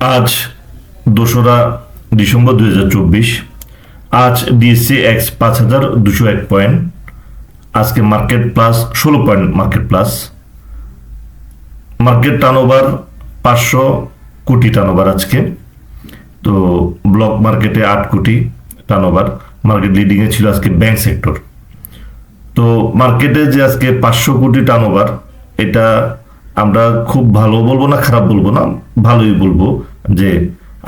আজ দোসরা ডিসেম্বর দুই হাজার চব্বিশ, আজ ডিএসসি এক্স পাঁচ হাজার দুশো এক পয়েন্ট, আজকে মার্কেট প্লাস ষোলো point market plus. Market turnover পাঁচশো কোটি টার্নওভার আজকে। তো ব্লক মার্কেটে আট কোটি টার্নওভার, মার্কেট লিডিংয়ে ছিল আজকে ব্যাংক সেক্টর। তো মার্কেটে যে আজকে পাঁচশো কোটি টার্নওভার, এটা আমরা খুব ভালো বলব না, খারাপ বলব না, ভালোই বলব যে,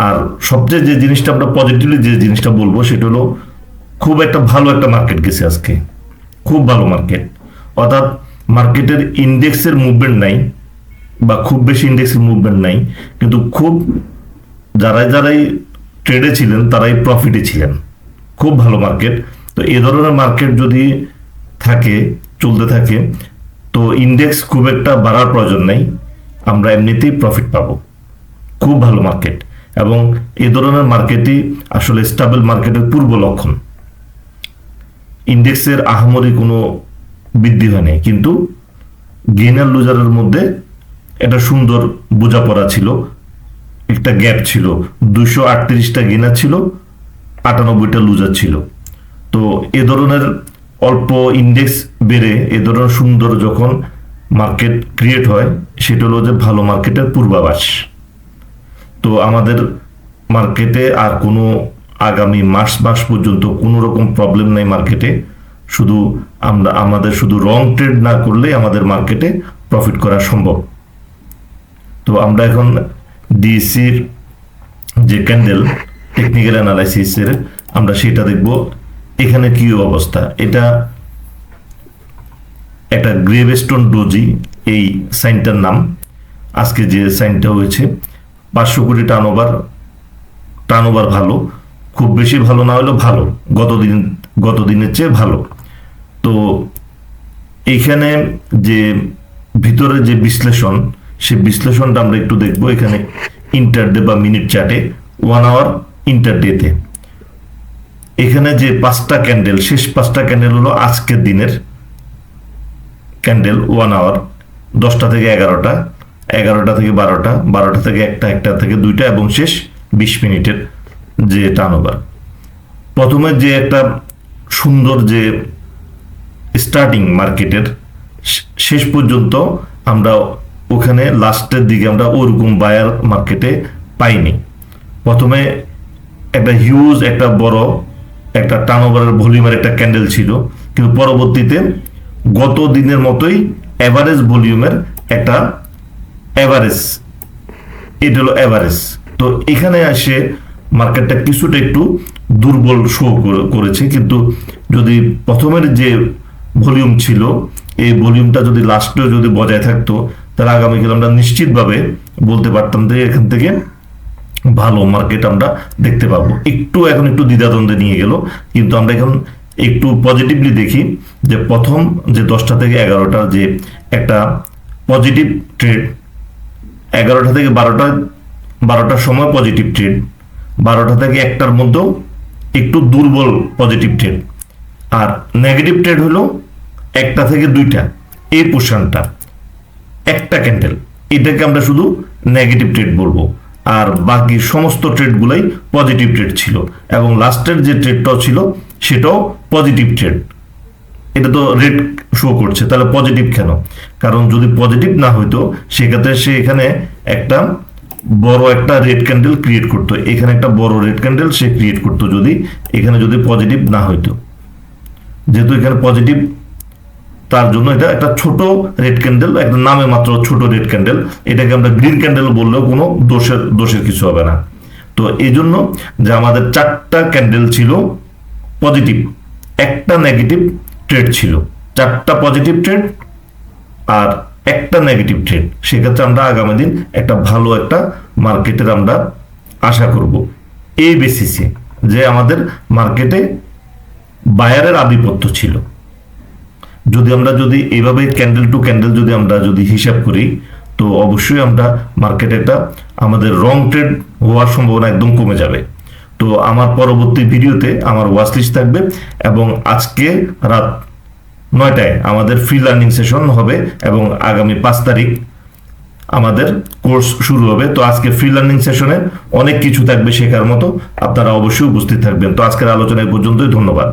আর সবচেয়ে যে জিনিসটা আমরা পজিটিভলি যে জিনিসটা বলব সেটা হলো খুব একটা ভালো একটা মার্কেট গেছে আজকে। খুব ভালো মার্কেট অর্থাৎ মার্কেটের ইন্ডেক্সের মুভমেন্ট নাই বা খুব বেশি ইন্ডেক্সের মুভমেন্ট নাই, কিন্তু খুব যারাই যারাই ট্রেডে ছিলেন তারাই প্রফিটে ছিলেন। খুব ভালো মার্কেট তো এ ধরনের মার্কেট যদি থাকে, চলতে থাকে তো ইন্ডেক্স খুব একটা বাড়ার প্রয়োজন নেই। আমরা এমনিতেই প্রফিট পাবো। খুব ভালো মার্কেট এবং এ ধরনের মার্কেটই আসলে স্টেবল মার্কেটের পূর্ব লক্ষণ। ইন্ডেক্সের আহামরি কোনো বৃদ্ধি হয় হয়নি কিন্তু গেনার লুজারের মধ্যে একটা সুন্দর বোঝাপড়া ছিল। একটা গ্যাপ ছিল। দুশো আটত্রিশটা গেনার ছিল, আটানব্বইটা লুজার ছিল। তো এ ধরনের অল্প ইন্ডেক্স বেড়ে এ ধরনের সুন্দর যখন মার্কেট ক্রিয়েট হয়, সেটা হলো যে ভালো মার্কেটের পূর্বাভাস। তো আমাদের মার্কেটে আর কোনো আগামী মাস মাস পর্যন্ত কোনো রকম প্রবলেম নেই মার্কেটে শুধু আমরা, আমাদের শুধু রং ট্রেড না করলে আমাদের মার্কেটে প্রফিট করা সম্ভব। তো আমরা এখন ডিসির যে ক্যান্ডেল টেকনিক্যাল অ্যানালাইসিসের আমরা সেটা দেখব। এখানে কি অবস্থা? এটা একটা গ্রেভস্টোন ডোজি এই সাইনটার নাম। আজকে যে সাইনটা হয়েছে, পাঁচশো কোটি টার্ন ওভার টার্ন ওভার ভালো। খুব বেশি ভালো না হলেও ভালো। গত দিন গত দিনের চেয়ে ভালো। তো এইখানে যে ভিতরে যে বিশ্লেষণ, সে বিশ্লেষণটা আমরা একটু দেখব এখানে ইন্টারডে বা মিনিট চার্টে ওয়ান আওয়ার ইন্টারডেতে এখানে যে পাঁচটা ক্যান্ডেল শেষ পাঁচটা ক্যান্ডেল হলো আজকের দিনের ক্যান্ডেল ওয়ান আওয়ার দশটা থেকে এগারোটা এগারোটা থেকে বারোটা বারোটা থেকে একটা একটা থেকে দুইটা এবং শেষ বিশ মিনিটের যে টার্ন ওভার প্রথমে যে একটা সুন্দর যে স্টার্টিং মার্কেটের শেষ পর্যন্ত আমরা ওখানে লাস্টের দিকে আমরা ওরকম বায়ার মার্কেটে পাইনি। প্রথমে একটা হিউজ একটা বড় একটা টার্ন ওভারের ভলিউমের একটা ক্যান্ডেল ছিল। কিন্তু পরবর্তীতে গত দিনের মতোই অ্যাভারেজ ভলিউমের একটা অ্যাভারেজ এটা হলো অ্যাভারেজ তো এখানে আসে মার্কেটটা কিছুটা একটু দুর্বল শো করেছে। কিন্তু যদি প্রথমের যে ভলিউম ছিল, এই ভলিউমটা যদি লাস্টেও যদি বজায় থাকতো, তাহলে আগামীকাল আমরা নিশ্চিতভাবে বলতে পারতাম যে এখান থেকে ভালো মার্কেট আমরা দেখতে পাবো। একটু এখন একটু দ্বিধাদ্বন্দ্বে নিয়ে গেল, কিন্তু আমরা এখন একটু পজিটিভলি দেখি যে প্রথম যে দশটা থেকে এগারোটা যে একটা পজিটিভ ট্রেড এগারোটা থেকে বারোটা, বারোটার সময় পজিটিভ ট্রেড বারোটা থেকে একটার মধ্যেও একটু দুর্বল পজিটিভ ট্রেড আর নেগেটিভ ট্রেড হলো একটা থেকে দুইটা, এই পোর্শনটা একটা ক্যান্ডেল এটাকে আমরা শুধু নেগেটিভ ট্রেড বলব। আর বাকি সমস্ত ট্রেডগুলাই পজিটিভ ট্রেড ছিল এবং লাস্টের যে ট্রেডটাও ছিল, সেটাও পজিটিভ ট্রেড এটা তো রেড শো করছে, তাহলে পজিটিভ কেন? কারণ যদি পজিটিভ না হইতো, সেক্ষেত্রে সে এখানে একটা বড় একটা রেড ক্যান্ডেল ক্রিয়েট করতো। এখানে একটা বড় রেড ক্যান্ডেল সে ক্রিয়েট করতো যদি এখানে যদি পজিটিভ না হইতো। যেহেতু এখানে পজিটিভ তার জন্য এটা একটা ছোট রেড ক্যান্ডেল একটা নামে মাত্র ছোট রেড ক্যান্ডেল এটাকে আমরা গ্রিন ক্যান্ডেল বললেও কোনো দোষের দোষের কিছু হবে না। তো এই জন্য যে আমাদের চারটা ক্যান্ডেল ছিল পজিটিভ একটা নেগেটিভ ট্রেড ছিল। চারটা পজিটিভ ট্রেড আর একটা নেগেটিভ ট্রেড সেক্ষেত্রে আমরা আগামী দিন একটা ভালো একটা মার্কেটের আমরা আশা করব। এই বেসিসে যে আমাদের মার্কেটে বায়ারের আধিপত্য ছিল। যদি আমরা যদি এভাবে ক্যান্ডেল টু ক্যান্ডেল যদি আমরা যদি হিসাব করি, তো অবশ্যই আমরা মার্কেটে একটা আমাদের রং ট্রেড হওয়ার সম্ভাবনা একদম কমে যাবে। তো আমার পরবর্তী ভিডিওতে আমার ওয়াচ লিস্ট থাকবে এবং আজকে রাত নয়টায় আমাদের ফ্রি লার্নিং সেশন হবে এবং আগামী পাঁচ তারিখ আমাদের কোর্স শুরু হবে। তো আজকে ফ্রি লার্নিং সেশনে অনেক কিছু থাকবে শেখার মতো। আপনারা অবশ্যই উপস্থিত থাকবেন। তো আজকের আলোচনা এই পর্যন্তই, ধন্যবাদ।